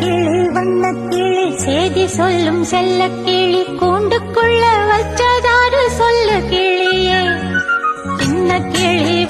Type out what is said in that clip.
கிளி வண்ண கிளி செய்தி சொல்லும் செல்ல கிளி கூண்டுக்குள்ள வச்சதாரு சொல்லு கிளியே. சின்ன கிளி